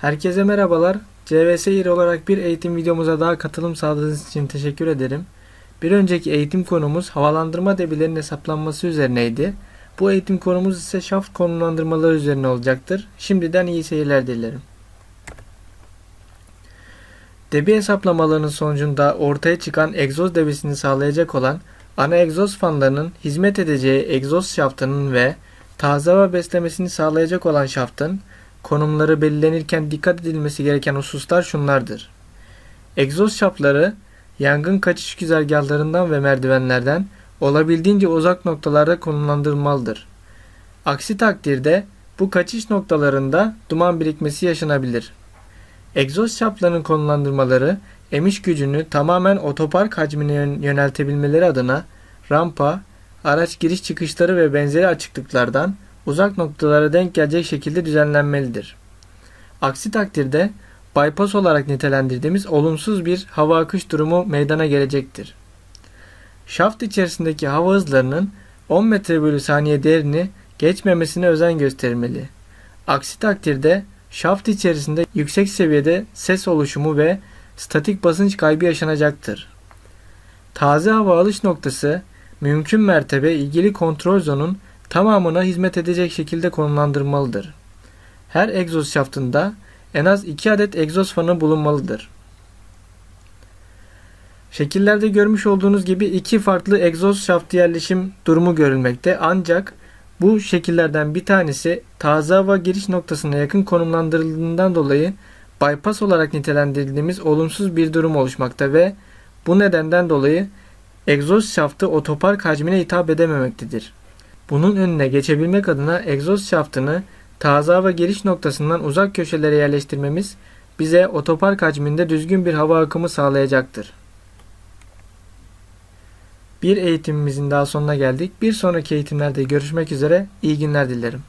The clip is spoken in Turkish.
Herkese merhabalar. CVS İR olarak bir eğitim videomuza daha katılım sağladığınız için teşekkür ederim. Bir önceki eğitim konumuz havalandırma debilerinin hesaplanması üzerineydi. Bu eğitim konumuz ise şaft konumlandırmaları üzerine olacaktır. Şimdiden iyi seyirler dilerim. Debi hesaplamalarının sonucunda ortaya çıkan egzoz debisini sağlayacak olan ana egzoz fanlarının hizmet edeceği egzoz şaftının ve taze hava beslemesini sağlayacak olan şaftın konumları belirlenirken dikkat edilmesi gereken hususlar şunlardır. Egzoz şapları yangın kaçış güzergahlarından ve merdivenlerden olabildiğince uzak noktalarda konumlandırılmalıdır. Aksi takdirde bu kaçış noktalarında duman birikmesi yaşanabilir. Egzoz şaplarının konumlandırmaları emiş gücünü tamamen otopark hacmine yön- yöneltebilmeleri adına rampa, araç giriş çıkışları ve benzeri açıklıklardan uzak noktalara denk gelecek şekilde düzenlenmelidir. Aksi takdirde bypass olarak nitelendirdiğimiz olumsuz bir hava akış durumu meydana gelecektir. Şaft içerisindeki hava hızlarının 10 metre bölü saniye değerini geçmemesine özen gösterilmeli. Aksi takdirde şaft içerisinde yüksek seviyede ses oluşumu ve statik basınç kaybı yaşanacaktır. Taze hava alış noktası mümkün mertebe ilgili kontrol zonun tamamına hizmet edecek şekilde konumlandırılmalıdır. Her egzoz şaftında en az 2 adet egzoz fanı bulunmalıdır. Şekillerde görmüş olduğunuz gibi iki farklı egzoz şaftı yerleşim durumu görülmekte ancak bu şekillerden bir tanesi taze hava giriş noktasına yakın konumlandırıldığından dolayı bypass olarak nitelendirdiğimiz olumsuz bir durum oluşmakta ve bu nedenden dolayı egzoz şaftı otopark hacmine hitap edememektedir. Bunun önüne geçebilmek adına egzoz şaftını taze hava giriş noktasından uzak köşelere yerleştirmemiz bize otopark hacminde düzgün bir hava akımı sağlayacaktır. Bir eğitimimizin daha sonuna geldik. Bir sonraki eğitimlerde görüşmek üzere. İyi günler dilerim.